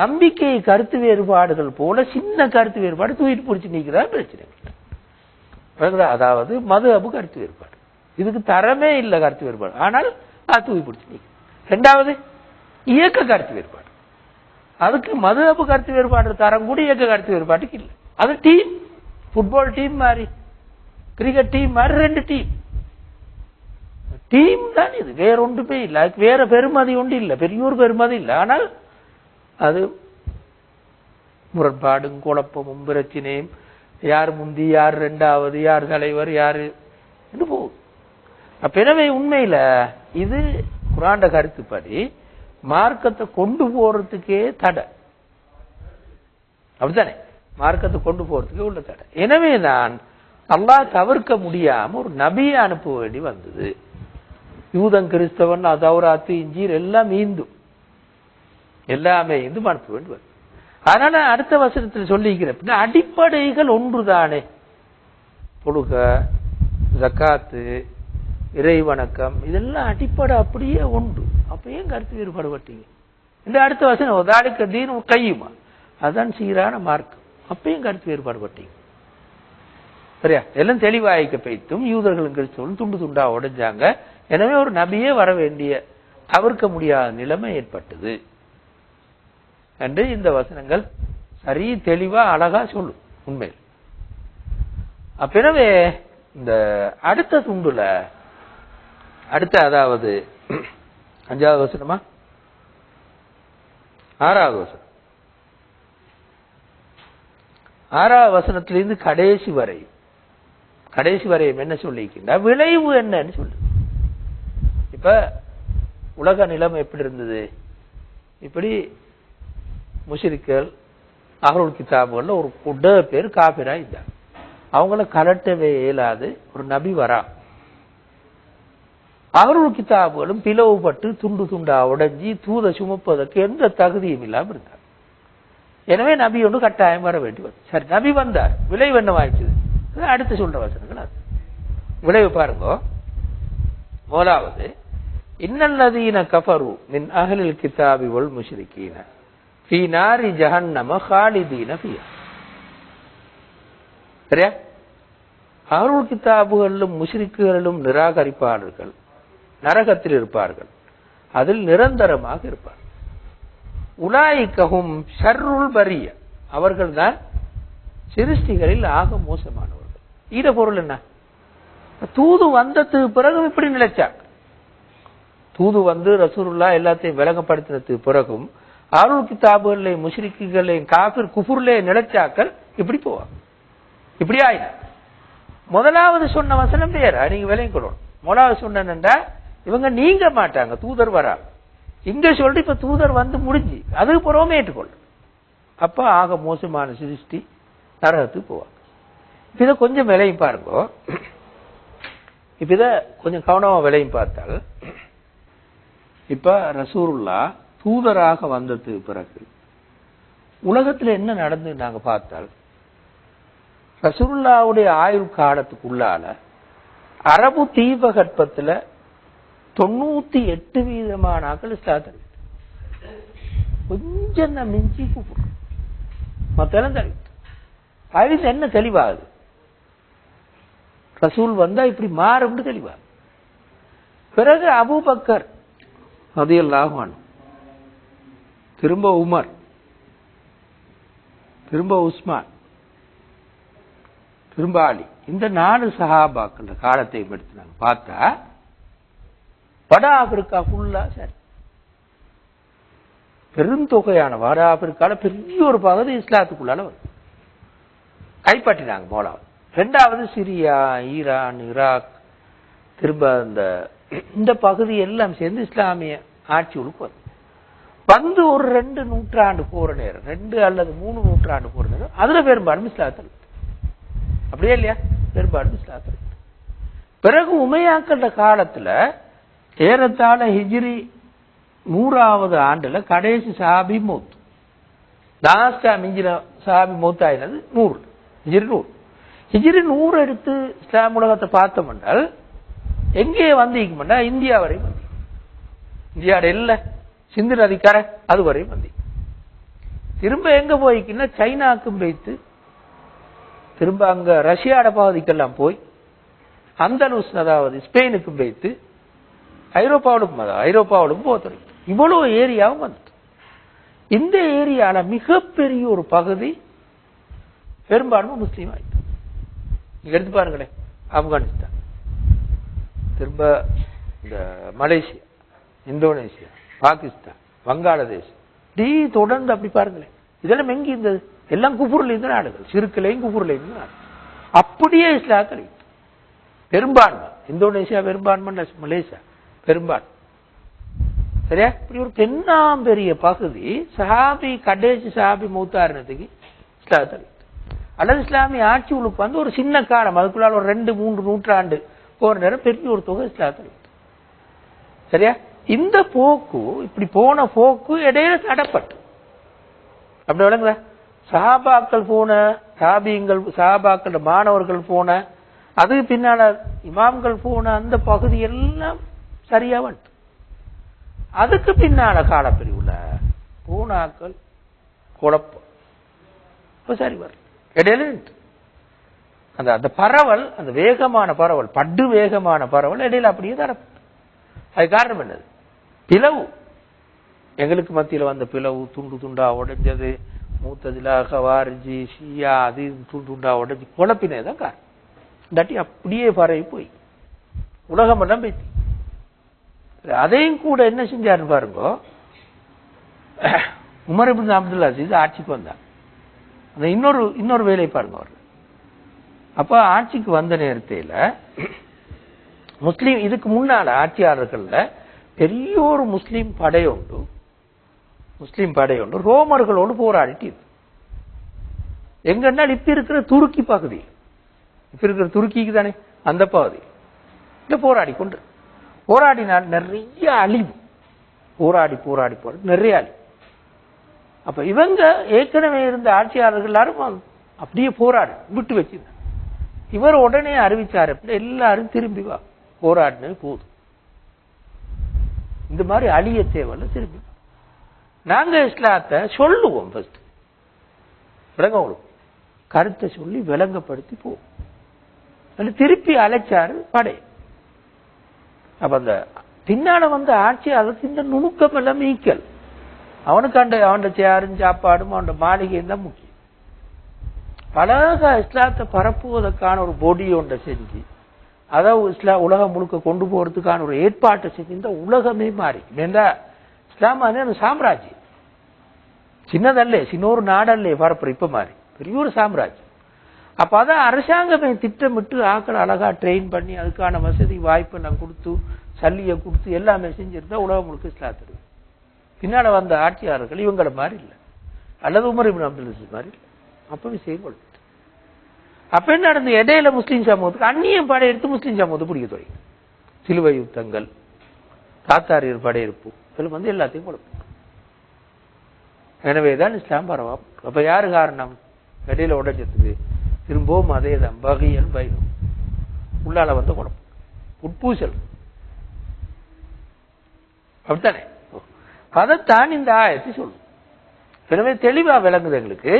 நம்பிக்கை கருத்து வேறுபாடுகள் போல சின்ன கருத்து வேறுபாடு தூக்கிட்டு பிடிச்சி நீக்கிறதா பிரச்சனை அதாவது மது அபு கருத்து வேறுபாடு. இதுக்கு தரமே இல்லை கருத்து வேறுபாடு. ஆனால் அது தூக்கி பிடிச்சி நீக்க ரெண்டாவது இயக்க கருத்து வேறுபாடு. அதுக்கு மது அபு கருத்து வேறுபாடு தரம் கூட இயக்க கருத்து வேறுபாட்டுக்கு இல்லை. அது டீம் ஃபுட்பால் டீம் மாதிரி கிரிக்கெட் டீம் மாதிரி ரெண்டு டீம் டீம் தான் இது. வேற ஒன்றுமே இல்லை. அதுக்கு வேற பெருமதி ஒன்று இல்லை. பெரியோர் பெருமதி இல்லை. ஆனால் அது முரண்பாடும் குழப்பமும் பிரச்சனையும். யார் முந்தி யார் ரெண்டாவது யார் தலைவர் யாரு என்று போகுது அப்ப எனவே உண்மையில இது குராண்ட கருத்துப்படி மார்க்கத்தை கொண்டு போறதுக்கே தடை. அப்படித்தானே? மார்க்கத்தை கொண்டு போறதுக்கே உள்ள தடை. எனவே தான் அல்லாஹ் தவிர்க்க முடியாம ஒரு நபியை அனுப்ப வேண்டி வந்தது. யூதன் கிறிஸ்தவன் அதௌராத்து இஞ்சீர் எல்லாம் ஈந்து எல்லாமே இந்து மனப்பு வேண்டி அதனால அடுத்த வசனத்தில் சொல்லிக்கிறேன் அடிப்படைகள் ஒன்றுதானே. தொழுக ஜக்காத்து இறை வணக்கம் இதெல்லாம் அடிப்படை அப்படியே உண்டு அப்ப ஏன் கருத்து வேறுபாடு பட்டீங்க இந்த அடுத்த வசனம் உதாரிக்க தீன் கையுமா? அதான் சீரான மார்க்கம். அப்பயும் கருத்து வேறுபாடு பட்டீங்க சரியா? எல்லாம் தெளிவாய்க்க பைத்தும் யூதர்களும் கிறிஸ்தவர்களும் துண்டு துண்டா உடைஞ்சாங்க. எனவே ஒரு நபியே வர வேண்டிய தவிர்க்க முடியாத நிலைமை ஏற்பட்டது. என்று இந்த வசனங்கள் சரி தெளிவா அழகா சொல்லும் உண்மையில். அப்ப இந்த அடுத்த துண்டுல அடுத்த அதாவது அஞ்சாவது வசனமா? ஆறாவது வசனம். ஆறாவது வசனத்திலிருந்து கடைசி வரை கடைசி வரையும் என்ன சொல்லிக்கின்றா விளைவு என்னன்னு சொல்லு. இப்ப உலக நிலைமை எப்படி இருந்தது? இப்படி முஷிரிக்கள் அகருள் கிதாபுகளில் ஒரு குட பேர் காபிராக இருந்தாங்க அவங்கள கலட்டவே இயலாது. ஒரு நபி வரா. அகருள் கிதாபுகளும் பிளவுபட்டு துண்டு துண்டா உடைஞ்சி தூத சுமப்பதற்கு எந்த தகுதியும் இல்லாமல் இருந்தார். எனவே நபி ஒன்று கட்டாயம் வர வேண்டி வந்தது. சரி நபி வந்தார். விளைவு என்ன வாய்ச்சது அடுத்து சொல்ற வசனங்கள் அது. விளைவு பாருங்க. முதலாவது இன்னல்லதீன கஃபரு மின் அகலில் கிதாபி வல் முஷ்ரிக்கீன. ஃபீ நாரி ஜஹன்னம ஹாலிதீன பியா சரியா? அருள் கித்தாபுகளிலும் முஷ்ரிக்குகளிலும் நிராகரிப்பாளர்கள் நரகத்தில் இருப்பார்கள். அதில் நிரந்தரமாக இருப்பார். உலாய்க்கவும் ஷர்ருல் பரிய. அவர்கள்தான் சிருஷ்டிகளில் ஆக மோசமானவர்கள். ஈர பொருள் என்ன? தூது வந்ததுக்கு பிறகும் இப்படி நிலைச்சாங்க தூது வந்து ரசூருல்லா எல்லாத்தையும் விலகப்படுத்தினதுக்கு பிறகும் ஆருள் கிதாபுகளையும் முஷ்ரிக்குகளையும் காபிர் குஃபுர்லே நிலைச்சாக்கள் இப்படி போவாங்க. இப்படி ஆயின. முதலாவது சொன்ன வசனம் வேற. நீங்க விலையும் கொள்ளணும். முதலாவது சொன்னா இவங்க நீங்க மாட்டாங்க தூதர் வரா இங்க சொல்லிட்டு இப்ப தூதர் வந்து முடிஞ்சு. அதுக்கு புறமே ஏற்றுக்கொள்ள அப்ப ஆக மோசமான சிருஷ்டி நரகத்துக்கு போவாங்க. இப்ப இதை கொஞ்சம் விலையும் பாருங்க. இப்ப இத கொஞ்சம் கவனமா விலையும் பார்த்தால் இப்ப ரசூருல்லா தூதராக வந்ததுக்கு பிறகு உலகத்துல என்ன நடந்து நாங்க பார்த்தால் ரசூல்லாவுடைய ஆயுள் காலத்துக்குள்ளால அரபு தீபகற்பத்துல தொண்ணூத்தி எட்டு வீதமான ஆக்கள் இஸ்லாத்தல் கொஞ்சம் மிஞ்சி கூப்பிடும் மத்தெல்லாம் தள்ளி என்ன தெளிவாகுது? ரசூல் வந்தா இப்படி மாறும்னு தெளிவாகுது. பிறகு அபூபக்கர் எல்லாம் திரும்ப உமர். திரும்ப உஸ்மான். திரும்ப அலி. இந்த நாலு சஹாபாக்கள் காலத்தை படுத்தினாங்க பார்த்தா வட ஆப்பிரிக்கா ஃபுல்லா சரி. பெருந்தொகையான வட ஆப்பிரிக்கால பெரிய ஒரு பகுதி இஸ்லாத்துக்குள்ளால வருது கைப்பற்றினாங்க போலாம் ரெண்டாவது சிரியா ஈரான் ஈராக் திரும்ப அந்த இந்த பகுதி எல்லாம் சேர்ந்து இஸ்லாமிய ஆட்சி வந்து வந்து ஒரு ரெண்டு நூற்றாண்டு போற நேரம் ரெண்டு அல்லது மூணு நூற்றாண்டு போற நேரம் அதுல பெரும்பாலும் இஸ்லாத்தில். அப்படியே இல்லையா? பெரும்பாலும் இஸ்லாத்தில். பிறகு உமையாக்கள காலத்துல ஏறத்தாழ ஹிஜிரி நூறாவது ஆண்டுல கடைசி சாபி மூத்து. லாஸ்டா மிஞ்சின சாபி மூத்தாயினது நூறு. ஹிஜிரி நூறு. ஹிஜிரி நூறு எடுத்து இஸ்லாம் உலகத்தை பார்த்தோம்னால் எங்கே வந்தீங்கண்டா இந்தியா வரையும் வந்து இந்தியாவோட இல்லை. சிந்து நதிக்கரை அது வரையும் வந்து. திரும்ப எங்க போய்க்குன்னா சைனாக்கும் வைத்து திரும்ப அங்க ரஷ்யாட பகுதிக்கெல்லாம் போய் அந்தலூஸ் அதாவது ஸ்பெயினுக்கும் வைத்து ஐரோப்பாவிலும் ஐரோப்பாவிலும் போக தொடங்கி. இவ்வளவு ஏரியாவும் வந்துட்டு. இந்த ஏரியால மிகப்பெரிய ஒரு பகுதி பெரும்பான்மை முஸ்லீம் ஆயிட்டு. எடுத்து பாருங்களேன் ஆப்கானிஸ்தான். திரும்ப இந்த மலேசியா இந்தோனேசியா. பாகிஸ்தான் வங்காளதேஷ் டீ தொடர்ந்து அப்படி பாருங்களேன். இதெல்லாம் எங்க இருந்தது? எல்லாம் குபூர்ல இருந்து நாடுகள். சிறுக்கிலையும் குபூர்ல இருந்து நாடு அப்படியே இஸ்லாத்தில் பெரும்பான்மை. இந்தோனேசியா பெரும்பான்மை மலேசியா பெரும்பான்மை. சரியா? இப்படி ஒரு தென்னாம்பெரிய பகுதி சஹாபி கடைசி சஹாபி மூத்தாரணத்துக்கு இஸ்லாத்தில் அல்லது இஸ்லாமிய ஆட்சி உழுப்பு வந்து ஒரு சின்ன காலம் அதுக்குள்ளால ஒரு ரெண்டு மூன்று நூற்றாண்டு போற நேரம் பெரிய ஒரு தொகை இஸ்லாத்தில் சரியா? இந்த போக்கு இப்படி போன போக்கு இடையில தடப்பட்டு. அப்படி விளங்குதா? சஹாபாக்கள் போன சாபியங்கள் சஹாபாக்கள் மாணவர்கள் போன அதுக்கு பின்னால இமாம்கள் போன அந்த பகுதி எல்லாம் சரியா வந்துட்டு. அதுக்கு பின்னால காலப்பிரிவுல பூனாக்கள் குழப்பம். இப்போ சரி வரும். இடையில அந்த அந்த பரவல் அந்த வேகமான பரவல் படு வேகமான பரவல் இடையில அப்படியே தரப்பட்டு அது காரணம் என்னது? பிளவு. எங்களுக்கு மத்தியில் வந்த பிளவு துண்டு துண்டா உடைஞ்சது மூத்ததுல ஹவாரிஜி ஷியா அது துண்டு துண்டா உடைஞ்சி குழப்பினே தான் காரணம். இல்லாட்டி அப்படியே பரவி போய். உலகம் எல்லாம் அதையும் கூட என்ன செஞ்சாரு பாருங்க. உமர் இப்னு அப்துல் அசீஸ் ஆட்சிக்கு வந்தார். அந்த இன்னொரு இன்னொரு வேலை பாருங்க அவர். அப்ப ஆட்சிக்கு வந்த நேரத்தில் முஸ்லீம் இதுக்கு முன்னால ஆட்சியாளர்கள்ல பெரிய ஒரு முஸ்லீம் படை உண்டு. முஸ்லீம் படை உண்டு. ரோமர்களோடு போராடிட்டு எங்கன்னா இப்ப இருக்கிற துருக்கி பகுதி. இப்ப இருக்கிற துருக்கிக்கு தானே அந்த பகுதி. இந்த போராடி கொண்டு. போராடினால் நிறைய அழிவு. போராடி போராடி போராடி நிறைய அழிவு. அப்ப இவங்க ஏற்கனவே இருந்த ஆட்சியாளர்கள் எல்லாரும் அப்படியே போராடு விட்டு வச்சிருந்தாங்க. இவர் உடனே அறிவிச்சாரு அப்படி எல்லாரும் திரும்பி வா. போராடினது போதும். இந்த மாதிரி அழிய தேவையில்ல திரும்பி நாங்க இஸ்லாத்தை சொல்லுவோம் ஃபர்ஸ்ட் விளங்க உங்களுக்கு கருத்தை சொல்லி விளங்கப்படுத்தி போவோம். அது திருப்பி அழைச்சாரு படை. அப்ப அந்த பின்னால வந்த ஆட்சியாளருக்கு இந்த நுணுக்கம் எல்லாம் மீக்கல் அவனுக்கு அந்த அவன் சேரும் சாப்பாடும் அவன் மாளிகையும் தான் முக்கியம். பலக இஸ்லாத்தை பரப்புவதற்கான ஒரு பொடி ஒன்றை செஞ்சு அதாவது இஸ்லாம் உலகம் முழுக்க கொண்டு போகிறதுக்கான ஒரு ஏற்பாட்டை செஞ்சு இந்த உலகமே மாறி. ஏண்டா? இஸ்லாம் அந்த சாம்ராஜ்யம். சின்னதல்லே சின்ன ஒரு நாடல்லே பரப்புற இப்ப மாறி. பெரிய ஒரு சாம்ராஜ்யம். அப்ப அதான் அரசாங்கமே திட்டமிட்டு ஆக்களை அழகா ட்ரெயின் பண்ணி அதுக்கான வசதி வாய்ப்பு நான் கொடுத்து சல்லியை கொடுத்து எல்லாமே செஞ்சிருந்தா உலகம் முழுக்க இஸ்லாத்திரு பின்னால வந்த ஆட்சியாளர்கள் இவங்களை மாதிரி இல்லை அல்லது உமர் இப்னு அப்துல் அசீஸ் மாதிரி இல்லை அப்பவே விஷயம் அப்ப என்ன நடந்து இடையில முஸ்லீம் சமூகத்துக்கு அந்நியம் படையெடுத்து முஸ்லீம் சமூகத்தை பிடிக்க தொடங்கி சிலுவை யுத்தங்கள் தாத்தாரியர் படையெடுப்பு இதில் வந்து எல்லாத்தையும் கொடுக்கும் எனவேதான் இஸ்லாம் பரவா அப்ப யாரு காரணம்? இடையில உடைச்சதுக்கு திரும்பவும் அதே தான் பகியல் பைனம் உள்ளால வந்து குழப்பம் உட்பூசல் அப்படித்தானே? அதைத்தான் இந்த ஆயத்தை சொல்லும். எனவே தெளிவா விளங்குது எங்களுக்கு.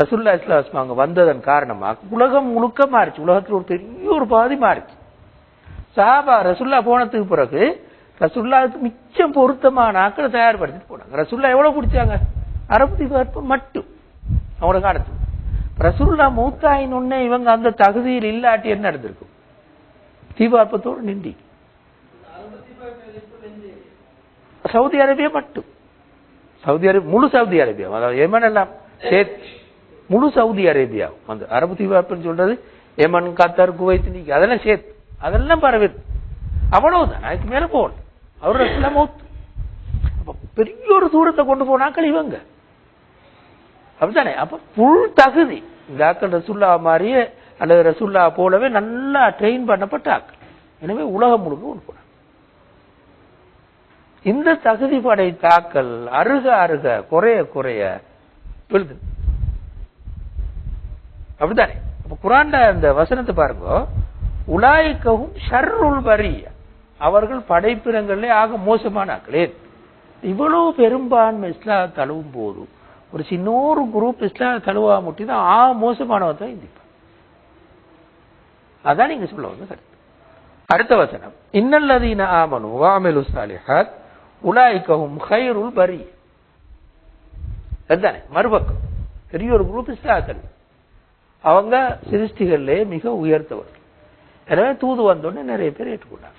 ரசுல்லா இஸ்லாம் அவங்க வந்ததன் காரணமாக உலகம் முழுக்க மாறிச்சு. உலகத்தில் ஒரு பெரிய ஒரு பாதி மாறிச்சு. சாபா ரசுல்லா போனதுக்கு பிறகு ரசுல்லாவுக்கு மிச்சம் பொருத்தமான ஆக்களை தயார்படுத்திட்டு போனாங்க. ரசுல்லா எவ்வளவு பிடிச்சாங்க அரபு தீபம் மட்டும் அவங்களோட காலத்து ரசுல்லா மூத்தாயின் ஒன்னே இவங்க அந்த தகுதியில் இல்லாட்டி என்ன நடந்திருக்கும் தீபார்ப்பத்தோடு நின்றி. சவுதி அரேபியா மட்டும். சவுதி அரேபியா முழு சவுதி அரேபியா. அதாவது எமன் எல்லாம் சேர்த்து முழு சவுதி அரேபியா. அந்த அரபு தீபார்ப்புன்னு சொல்றது எமன் காத்தார் குவைத் நீக்கி அதெல்லாம் சேர்த்து அதெல்லாம் பரவிது அவ்வளவுதான். அதுக்கு மேல போகல. அவர் ரசூலா மௌத்து. பெரிய ஒரு தூரத்தை கொண்டு போனாக்கள் இவங்க. அப்படித்தானே? அப்ப புல் தகுதி. இந்த ஆக்கள் ரசுல்லா மாதிரியே அல்லது ரசுல்லா போலவே நல்லா ட்ரெயின் பண்ணப்பட்ட ஆக்கள். எனவே உலகம் முழுக்க கொண்டு போனாங்க. இந்த தகுதி படைத்த ஆக்கள் அருக அருக குறைய குறைய விழுது அப்படித்தானே? அப்ப குரான்ல இந்த வசனத்தை பாருங்க. உலாய்க்கவும் ஷர்ருல் பரிய. அவர்கள் படைப்பினங்களே ஆக மோசமானாக்களே இவ்வளவு பெரும்பான்மை இஸ்லாம் தழுவும் போது ஒரு சின்னோரு குரூப் இஸ்லாம் தழுவா முட்டி தான் ஆ மோசமானவன் தான் இந்திப்பான் அதான் நீங்க சொல்ல வந்து கருத்து. அடுத்த வசனம். இன்னல்லதீன ஆமனு வாமிலு சாலிஹாத் உலாய்க்கவும் ஹைருல் பரி அதுதானே மறுபக்கம். பெரிய ஒரு குரூப் இஸ்லாக்கள் அவங்க சிருஷ்டிகளிலே மிக உயர்த்தவர்கள் எனவே தூது வந்தோடனே நிறைய பேர் ஏற்றுக்கொண்டாங்க.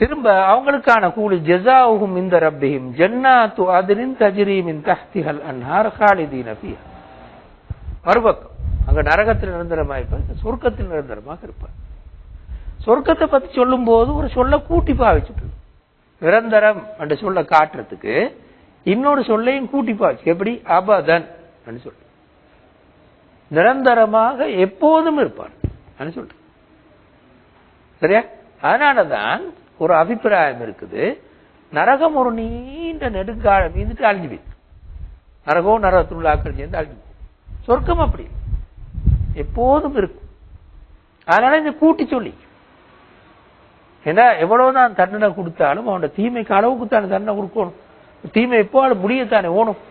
திரும்ப அவங்களுக்கான கூலி ஜெசாவுகும் இந்த ரப்பியும் ஜன்னாத்து அதிரின் தஜ்ரீமின் தஹ்திகள் அன்னார் காலிதீன ஃபியா மறுபக்கம். அங்க நரகத்தில் நிரந்தரமா இருப்பாங்க சொர்க்கத்தில் நிரந்தரமாக இருப்பார். சொர்க்கத்தை பத்தி சொல்லும் போது ஒரு சொல்ல கூட்டி பாவிச்சுட்டு நிரந்தரம் அந்த சொல்ல காட்டுறதுக்கு இன்னொரு சொல்லையும் கூட்டி பாவிச்சு. எப்படி? அபதன் சொல்லு. நிரந்தரமாக எப்போதும் இருப்பார். சொல்றேன். சரியா? அதனாலதான் ஒரு அபிப்பிராயம் இருக்குது. நரகம் ஒரு நீண்ட நெடுங்காலம் மீந்துட்டு அழிஞ்சு போயிருக்கு நரகோ நரகத்துள்ளாக்கள் சேர்ந்து அழிஞ்சு சொர்க்கம் அப்படி எப்போதும் இருக்கும். அதனால இந்த கூட்டி சொல்லி. ஏன்னா எவ்வளவுதான் தண்டனை கொடுத்தாலும் அவனோட தீமைக்கு அளவுக்கு தானே தண்டனை கொடுக்கணும். தீமை எப்போ அது முடியத்தானே ஓணும்.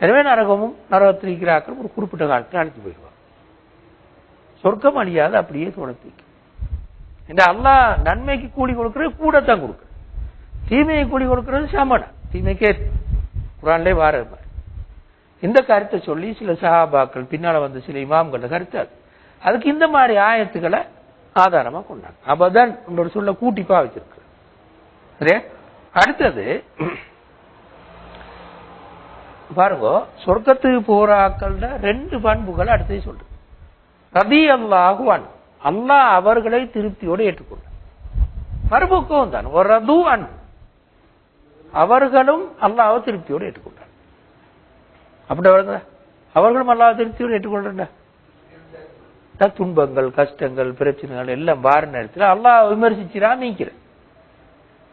எனவே நரகமும் நரகத்தில் இருக்கிறாக்கள் ஒரு குறிப்பிட்ட காலத்தில் அழைத்து போயிடுவான் சொர்க்கம் அழியாது அப்படியே தொடர்த்தி இந்த அல்லா நன்மைக்கு கூலி கொடுக்கறது கூடத்தான் கொடுக்குறது. தீமையை கூலி கொடுக்கறது சமணா தீமைக்கே குரான்லே வார இந்த கருத்தை சொல்லி சில சஹாபாக்கள் பின்னால வந்த சில இமாம்கள கருத்து அது. அதுக்கு இந்த மாதிரி ஆயத்துக்களை ஆதாரமா கொண்டாங்க. அப்பதான் ஒரு சொல்ல கூட்டிப்பா வச்சிருக்கு சரியா அடுத்தது பாருங்க சொர்க்கத்துக்கு போறாக்கள்ல ரெண்டு பண்புகள் அடுத்தது சொல்றது ரதி அல்லாஹுவான் அல்லாஹ் அவர்களை திருப்தியோடு ஏற்றுக்கொண்டார். மறுபக்கம் தான் ஒரு ரது அன் அவர்களும் அல்லாஹ் திருப்தியோடு ஏற்றுக்கொண்டார். அப்படி வருங்க அவர்களும் அல்லாஹ் திருப்தியோடு ஏற்றுக்கொண்டா துன்பங்கள் கஷ்டங்கள் பிரச்சனைகள் எல்லாம் வார நேரத்தில் அல்லாஹ் விமர்சிச்சிரா நீக்கிறேன்.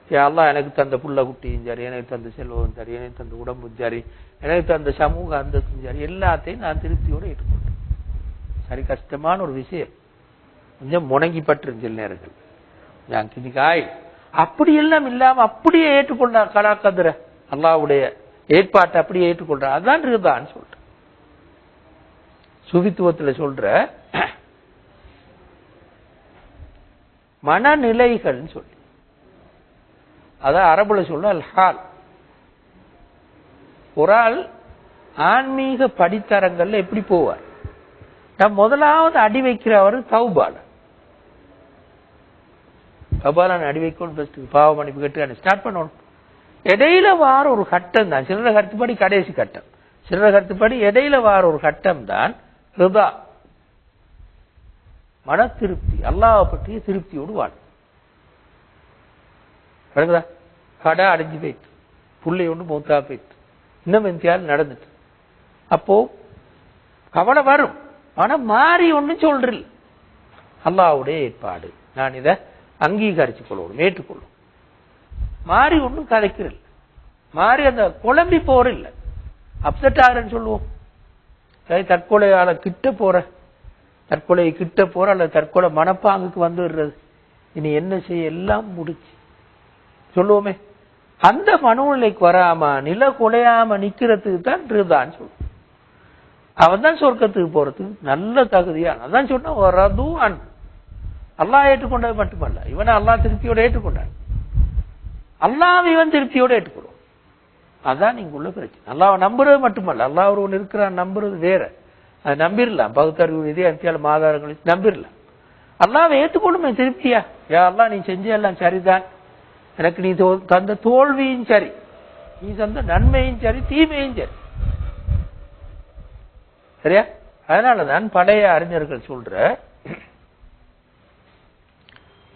எல்லாம் எனக்கு தந்த புள்ள குட்டியும் சரி எனக்கு தந்த செல்வம் சரி எனக்கு தந்த உடம்பும் சரி எனக்கு தந்த சமூக அந்தஸ்தும் சரி எல்லாத்தையும் நான் திருப்தியோடு ஏற்றுக்கொண்டேன். சரி கஷ்டமான ஒரு விஷயம். கொஞ்சம் முணங்கி பட்டு சில நேரங்கள். கிணிக்காய் அப்படி எல்லாம் இல்லாம அப்படியே ஏற்றுக்கொண்டா கலாக்கதிர அல்லாவுடைய ஏற்பாட்டை அப்படியே ஏற்றுக்கொள்ற அதான் இருக்குதான்னு சொல்ற சுவித்துவத்துல சொல்ற மனநிலைகள் சொல்ற அதான் அரபுல சொல்ல அல் ஹால் ஒரு ஆள் ஆன்மீக படித்தரங்கள்ல எப்படி போவார்? நான் முதலாவது அடி வைக்கிறவர் தௌபால. தௌபால அடி வைக்கணும் ஃபர்ஸ்ட் பாவ மன்னிப்பு கேட்டு ஸ்டார்ட் பண்ணணும். இடையில வார ஒரு கட்டம் தான். சிலர கருத்துப்படி கடைசி கட்டம். சிலர கருத்துப்படி இடையில வார ஒரு கட்டம் தான் ஹிருதா மன திருப்தி அல்லாவை பற்றிய திருப்தியோடு வாழ் விளங்குதா கடை அடைஞ்சு போயிட்டு. புள்ளை ஒன்று மூத்தா போயிட்டு. இன்னும் இந்தியாவில் நடந்துட்டு. அப்போ கவலை வரும். ஆனா மாறி ஒன்றும் சொல்றில். அல்லாவுடைய ஏற்பாடு. நான் இதை அங்கீகரிச்சு கொள்ளணும் ஏற்றுக்கொள்ளும் மாறி ஒன்றும் கதைக்கிறல் மாறி அந்த குழம்பி போற இல்லை அப்செட் ஆகிறேன்னு சொல்லுவோம். தற்கொலையால கிட்ட போற. தற்கொலை கிட்ட போற அல்லது தற்கொலை மனப்பாங்குக்கு வந்துடுறது இனி என்ன செய்ய? எல்லாம் முடிச்சு. சொல்லுவோமே. அந்த மனோநிலைக்கு வராம நில குலையாம நிக்கிறதுக்கு தான் ரிதான்னு சொல்லுவோம் அவன் தான் சொர்க்கத்துக்கு போறதுக்கு நல்ல தகுதியான அதான் சொன்னா வரது அன் அல்லாஹ் ஏற்றுக்கொண்டது மட்டுமல்ல. இவனை அல்லாஹ் திருப்தியோட ஏற்றுக்கொண்டான். அல்லாஹ் இவன் திருப்தியோட ஏற்றுக்கொள்ளும் அதான் நீங்க உள்ள பிரச்சனை. அல்லாவை நம்புறது மட்டுமல்ல. அல்லாஹ் ஒருவன் இருக்கிறான் நம்புறது வேற. அதை நம்பிடலாம் பகுத்தறிவு இதே அத்தியால மாதாரங்களை நம்பிடலாம் அல்லாவை ஏற்றுக்கொள்ளுமே திருப்தியா? யா அல்லா நீ செஞ்ச எல்லாம் சரிதான். எனக்கு நீ தந்த தோல்வியும் சரி. நீ தந்த நன்மையும் சரி தீமையும் சரி. சரியா? அதனாலதான் பழைய அறிஞர்கள் சொல்ற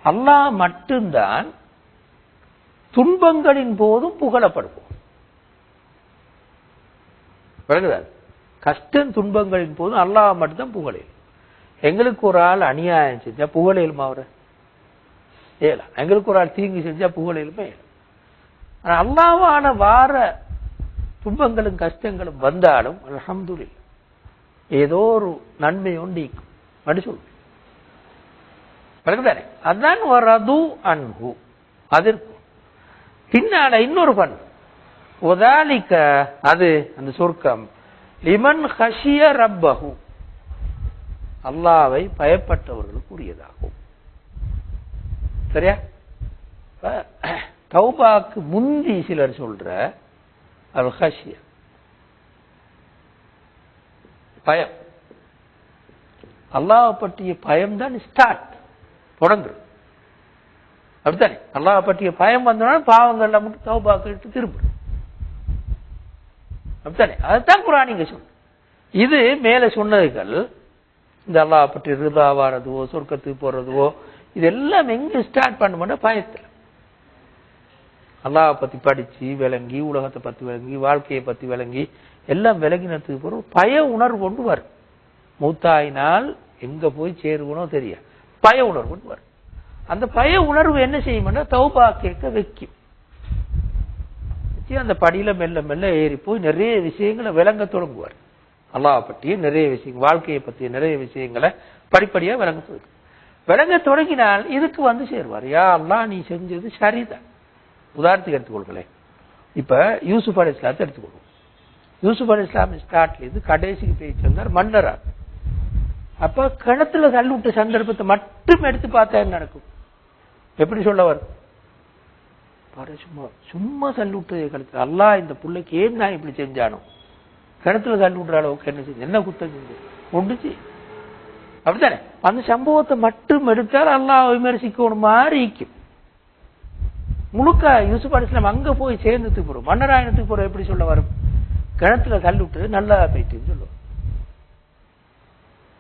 அல்லாஹ் மட்டும்தான் துன்பங்களின் போதும் புகழப்படுவோம் விளங்குதாது கஷ்டம் துன்பங்களின் போதும் அல்லாஹ் மட்டும்தான் புகழையும் எங்களுக்கு ஒரு ஆள் அநியாயம் செஞ்சா புகழையிலுமா அவரை? ஏலாம் எங்களுக்கு ஒரு ஆள் தீங்கு செஞ்சா புகழையிலுமே ஆனால் அல்லாவான வார துன்பங்களும் கஷ்டங்களும் வந்தாலும் அலமதுல்ல ஏதோ ஒரு நன்மை ஒண்டிக்கும். அப்படி சொல்லு விளக்குதானே அதான் வரது அன்பு அதற்கு பின்னால இன்னொரு பண் உதாலிக்க அது அந்த சொர்க்கம். லிமன் ஹஷிய ரப்பஹு. அல்லாவை பயப்பட்டவர்களுக்கு உரியதாகும் சரியா? தௌபாக்கு முந்தி சிலர் சொல்ற அல் பயம். அல்லாஹ் பற்றிய பயம் தான் ஸ்டார்ட் தொடங்குது அப்படித்தானே? அல்லாவை பற்றிய பயம் வந்தோன்னா பாவங்கள் நமக்கு தௌபாக்கு திரும்பும். அப்படித்தானே? அதுதான் குரான் இங்க சொன்ன இது மேல சொன்னதுகள் இந்த அல்லாஹ் பற்றி ரிதா வாரதுவோ சொர்க்கத்துக்கு போறதுவோ இதெல்லாம் எங்கே ஸ்டார்ட் பண்ண பயத்தில் அல்லாவை பற்றி படிச்சு விளங்கி உலகத்தை பற்றி விளங்கி வாழ்க்கையை பத்தி விளங்கி எல்லாம் விளங்கினதுக்கு பிறகு பய உணர்வு கொண்டு வரும் மூத்தாயினால் எங்க போய் சேருவனோ தெரியும் பய உணர்வு கொண்டு வரும் அந்த பய உணர்வு என்ன செய்யும்னா தௌபா கேட்க வைக்கும். அந்த படியில மெல்ல மெல்ல ஏறி போய் நிறைய விஷயங்களை விளங்க தொடங்குவார். அல்லாஹ் பற்றிய நிறைய விஷயங்கள் வாழ்க்கையை பற்றிய நிறைய விஷயங்களை படிப்படியா விளங்க தொடங்கும். விளங்க தொடங்கினால் இதுக்கு வந்து சேருவார். யா நீ செஞ்சது சரிதான். உதாரணத்துக்கு எடுத்துக்கொள்களேன் இப்ப யூசுப் அலி இஸ்லாத்தை எடுத்துக்கொள்வோம். யூசுப் அலி இஸ்லாம் ஸ்டார்ட்லேருந்து கடைசிக்கு போய் சேர்ந்தார் மன்னரா. அப்ப கிணத்துல தள்ளி விட்ட சந்தர்ப்பத்தை மட்டும் எடுத்து பார்த்தா என்ன நடக்கும்? எப்படி சொல்ல வரும் சும்மா சும்மா தள்ளி விட்டதே கழுத்து அல்லாஹ் இந்த பிள்ளைக்கு ஏன் நான் இப்படி செஞ்சானோ? கிணத்துல தள்ளி விடுற அளவுக்கு என்ன செஞ்சு என்ன குத்தம் செஞ்சு? ஒன்றுச்சு அப்படித்தானே? அந்த சம்பவத்தை மட்டும் எடுத்தால் அல்லாஹ் விமர்சிக்கணும் மாதிரி இருக்கும் முழுக்க யூசுப் அலிஸ்லாம் அங்க போய் சேர்ந்துட்டு போறோம் மன்னராயணத்துக்கு போறோம் எப்படி சொல்ல வரும்? கிணத்துல தள்ளி நல்லா போயிட்டுன்னு சொல்லுவோம்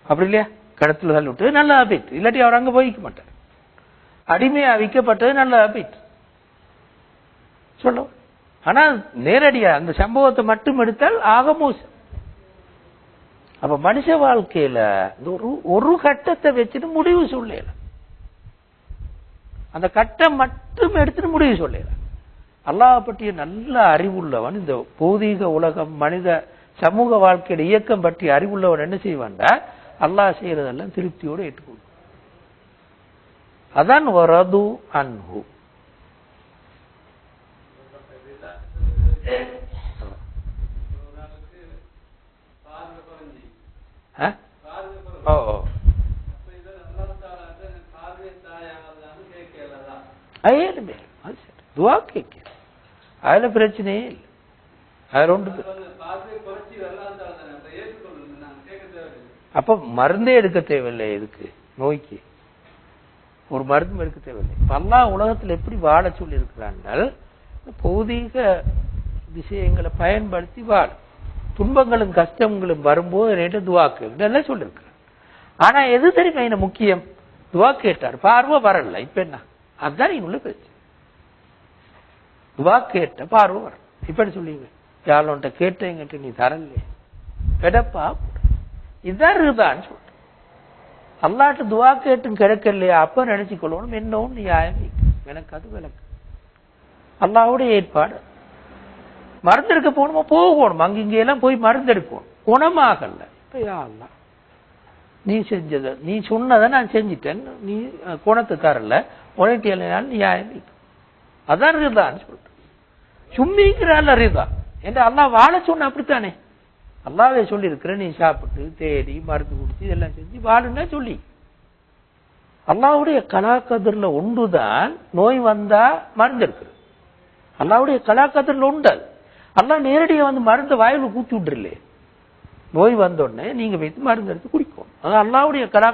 அப்படி இல்லையா? கிணத்துல தள்ளி நல்லா போயிட்டு. இல்லாட்டி அவர் அங்க போய்க்க மாட்டார். அடிமையா விற்கப்பட்டது நல்லா போயிட்டு. சொல்லுவோம் ஆனா நேரடியா அந்த சம்பவத்தை மட்டும் எடுத்தால் ஆக மோசம். அப்ப மனுஷ வாழ்க்கையில இந்த ஒரு ஒரு கட்டத்தை வச்சுட்டு முடிவு சொல்லல. அந்த கட்டம் மட்டும் எடுத்துட்டு முடிவு சொல்லல. அல்லாஹ் பற்றிய நல்ல அறிவுள்ளவன் இந்த பௌதீக உலகம் மனித சமூக வாழ்க்கையில இயக்கம் பற்றி அறிவுள்ளவன் என்ன செய்வான்டா? அல்லாஹ் செய்யறதெல்லாம் திருப்தியோடு ஏற்றுக்கொள்ளும் அதான் வரது அன்ஹு. ஓ ஓ. ஏழுமே அது சரி. துவா கேட்க. அதுல பிரச்சனையே இல்லை. அதுல ஒன்று அப்ப மருந்தே எடுக்க தேவையில்லை இதுக்கு நோய்க்கு. ஒரு மருந்தும் எடுக்க தேவையில்லை. அல்லாஹ் உலகத்துல எப்படி வாழ சொல்லி இருக்கிறார்கள் பௌதீக விஷயங்களை பயன்படுத்தி வாழ. துன்பங்களும் கஷ்டங்களும் வரும்போது நேற்று துவா கேட்டு எல்லாம் சொல்லியிருக்கிறார் ஆனா எது தெரியுமா என்ன முக்கியம்? துவா கேட்டார். பார்வை வரல. இப்ப என்ன? அதுதான் நீங்க உள்ள பேச்சு. துவா கேட்ட பார்வை வர இப்படி சொல்லுவீங்க? யாழ்கிட்ட கேட்டேங்கிட்ட நீ தரலையே. கிடப்பா இதுதான் இருதான்னு சொல்றேன் அல்லாட்டு துவா கேட்டும் கிடைக்கலையா. அப்ப நினைச்சு கொள்ளணும் என்னவும் நியாயம்? எனக்கு அது விளக்கு. அல்லாவுடைய ஏற்பாடு. மருந்தெடுக்க போகணுமா? போகணும். அங்க இங்க எல்லாம் போய் மருந்தெடுக்கணும் குணமாகல. இப்ப யா அல்லா நீ செஞ்சத நீ சொன்னதை நான் செஞ்சிட்டேன். நீ குணத்தை தரல. இல்லைனாலும் நியாயம் இல்லை. அதான் ரிதான்னு சொல்றேன் சும்மிங்கிறாள் ரிதா. என்று அல்லாஹ் வாழ சொன்ன அப்படித்தானே? அல்லாவே சொல்லி நீ சாப்பிட்டு தேடி மருந்து குடிச்சு இதெல்லாம் செஞ்சு வாழுன்னா சொல்லி. அல்லாவுடைய கலாக்கதிரில் ஒன்றுதான் நோய் வந்தா மருந்து இருக்குது அல்லாவுடைய கலாக்கதிரில் உண்டு அது. அல்லாஹ் நேரடியா வந்து மருந்தை வாயில கூத்தி விட்டுருலே. நோய் வந்த உடனே நீங்க வைத்து மருந்து எடுத்து குடிக்கும் அது அல்லாவுடைய கடை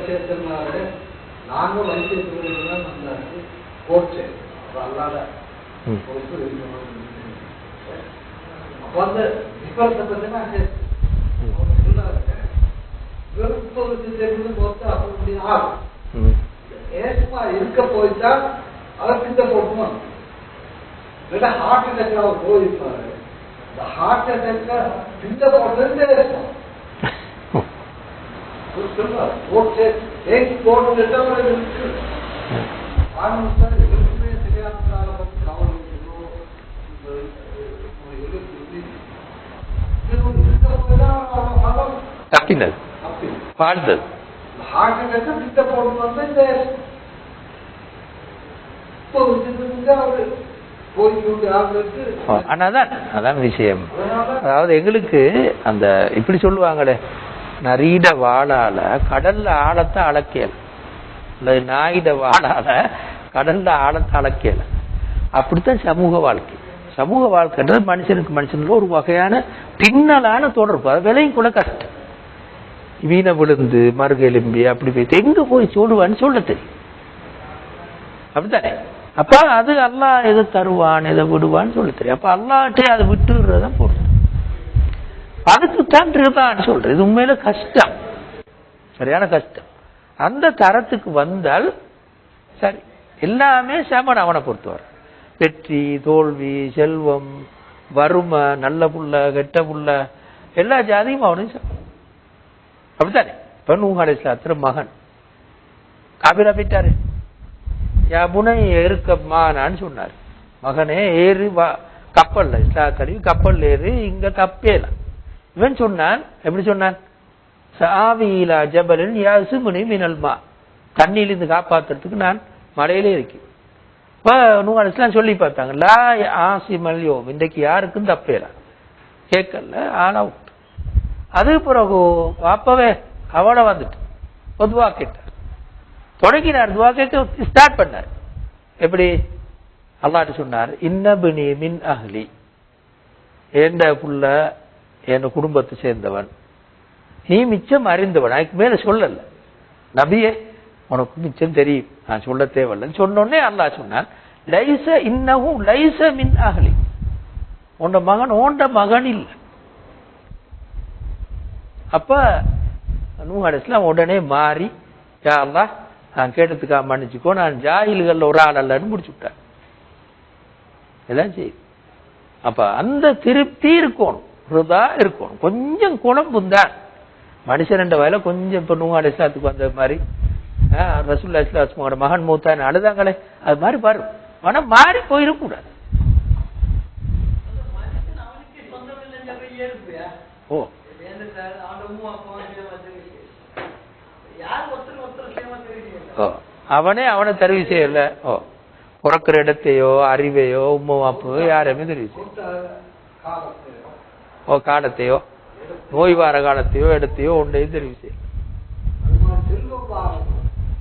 சேர்த்ததுனால நாங்கள் அல்லாத அப்போ போட்டு. ஏசுமா இருக்க போயிட்டா இல்லைன்னா ஹார்ட் அட்டாக் அவர் போயிருப்பாரு. இந்த ஹார்ட் பிந்த போட்டு ஏசும் போட்டு ஏசி போட்டு இருக்கு ஆரம்பிச்சா எதுக்குமே தெரியாததால பத்தி கவலை இருக்கோ, இந்த இருக்க போய் தான் அவன் தப்பினது அப்படி வாழ்ந்தது ஹார்ட் அட்டாக் பித்த போட்டு வந்து ஆகுறது ஆனாதான் அதான் விஷயம். அதாவது எங்களுக்கு அந்த இப்படி சொல்லுவாங்களே நரீட வாழால கடல்ல ஆழத்தை அளக்கல. அல்லது நாயிட வாழால கடல்ல ஆழத்தை அளக்கல. அப்படித்தான் சமூக வாழ்க்கை. சமூக வாழ்க்கைன்றது மனுஷனுக்கு மனுஷனுக்கு ஒரு வகையான பின்னலான தொடர்பு. அது விலையும் கூட கஷ்டம். மீனை விழுந்து மறுகெலும்பி அப்படி போய் எங்க போய் சொல்லுவான்னு சொல்ல தெரியும் அப்படித்தானே? அப்ப அது அல்லாஹ் எதை தருவான் எதை விடுவான்னு சொல்ல தெரியும் அப்ப அல்லாட்டே அதை விட்டுறதான் பொருள். அதுக்கு தான் தான் சொல்றேன் இது உண்மையில கஷ்டம். சரியான கஷ்டம். அந்த தரத்துக்கு வந்தால் சரி. எல்லாமே சமன் அவனை பொறுத்தவரை வெற்றி தோல்வி செல்வம் வறுமை நல்ல புள்ள கெட்ட புள்ள எல்லா ஜாதியும் அவனும் சமம் அப்படித்தானே? இப்ப நூஹ் அலைஹிஸ்ஸலாத்துல மகன். காபிரா போயிட்டாரு. யா புனை இருக்கம்மானான்னு சொன்னார். மகனே ஏறி வா கப்பல்ல இஸ்லாத்தடி கப்பல் ஏறி இங்க தப்பேல இவன் சொன்னான் எப்படி சொன்னான்? சாவியிலா ஜபலின் யாசுமுனி மினல்மா தண்ணியிலிருந்து காப்பாத்துறதுக்கு நான் மலையிலே இருக்கேன். இப்ப நூறு இஸ்லாம் சொல்லி பார்த்தாங்க. லா ஆசிமல் யோம். இன்றைக்கு யாருக்கும் தப்பேல கேட்கல ஆல் அவுட் அது பிறகு அப்பவே அவளை வந்துட்டு பொதுவா கேட்டார். தொடங்கினார் துவா கேட்க ஸ்டார்ட் பண்ணார். எப்படி? அல்லாட்டு சொன்னார் இன்னபினி மின் அஹ்லி. என் புள்ள என் குடும்பத்தை சேர்ந்தவன். நீ மிச்சம் அறிந்தவன். அதுக்கு மேல சொல்லல. நபியே உனக்கு மிச்சம் தெரியும். நான் சொல்ல தேவையில்லைன்னு சொன்னோடனே அல்லா சொன்னான் லைச இன்னவும் லைச மின் அகலி உண்ட மகன் ஓண்ட மகன் இல்லை. அப்ப நூ அடைச்சலாம் உடனே மாறி யாரா நான் கேட்டதுக்காக மன்னிச்சுக்கோ நான் ஜாயில்கள் ஒரு ஆள் அல்லன்னு முடிச்சு விட்டேன் இதான் செய்யுது அப்ப அந்த திருப்தி இருக்கணும் ருதா இருக்கணும். கொஞ்சம் குணம் தான் மனுஷன் வயல கொஞ்சம் இப்ப நூ அலிஸ்லாத்துக்கு வந்த மாதிரி ரசூல்லா இஸ்லாஸ்மோட மகன் மூத்தான் அழுதாங்களே? அது மாதிரி பாரு. மனம் மாறி போயிடக்கூடாது. ஓ. ஓ. அவனே அவனை தெரிவு செய்யல. ஓ. பிறக்கிற இடத்தையோ அறிவையோ உம்மா அப்போ யாருமே தெரிவு செய்ய ஓ காலத்தையோ நோய் வார காலத்தையோ இடத்தையோ ஒன்றையும் தெரிவு செய்யல அது மாதிரி செல்வம் வாரம்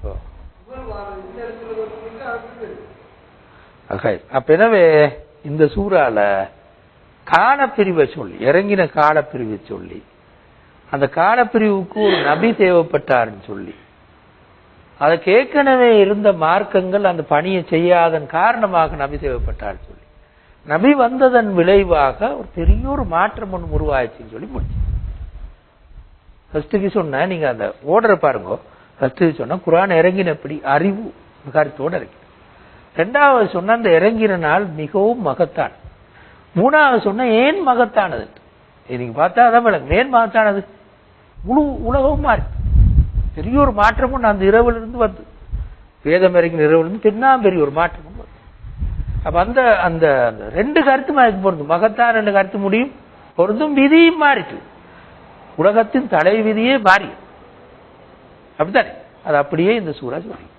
ஓ புகழ் வாரம் இந்த இடத்துல வந்து அடுத்தது அகை. அப்ப எனவே இந்த சூறால காலப்பிரிவை சொல்லி இறங்கின காலப்பிரிவை சொல்லி அந்த காலப்பிரிவுக்கு ஒரு நபி தேவைப்பட்டாருன்னு சொல்லி அதுக்கு ஏற்கனவே இருந்த மார்க்கங்கள் அந்த பணியை செய்யாதன் காரணமாக நபி தேவைப்பட்டாருன்னு சொல்லி. நபி வந்ததன் விளைவாக ஒரு பெரிய ஒரு மாற்றம் ஒன்று உருவாயிடுச்சுன்னு சொல்லி முடிச்சு. ஃபர்ஸ்ட்டுக்கு சொன்ன நீங்க அந்த ஓடுற பாருங்க. ஃபர்ஸ்ட்டுக்கு சொன்னா குரான் இறங்கினப்படி அறிவு கருத்தோட இறங்கி ரெண்டாவது சொன்ன அந்த இறங்கின நாள் மிகவும் மகத்தான். மூணாவது சொன்ன ஏன் மகத்தானது? இது நீங்க பார்த்தா அதான் விளங்கும். ஏன் மகத்தானது? முழு உலகமும் மாறி. பெரிய ஒரு மாற்றமும் அந்த இரவுல இருந்து வந்து. வேதம் இறங்கின இரவுல இருந்து பின்னா பெரிய ஒரு மாற்றமும் வந்து. அப்ப அந்த அந்த அந்த ரெண்டு கருத்தும் அதுக்கு பொருந்தும். மகத்தான் ரெண்டு கருத்து முடியும் பொருந்தும் விதியும் மாறிட்டு. உலகத்தின் தலை விதியே மாறி அப்படித்தானே? அது அப்படியே இந்த சூறா சொல்லி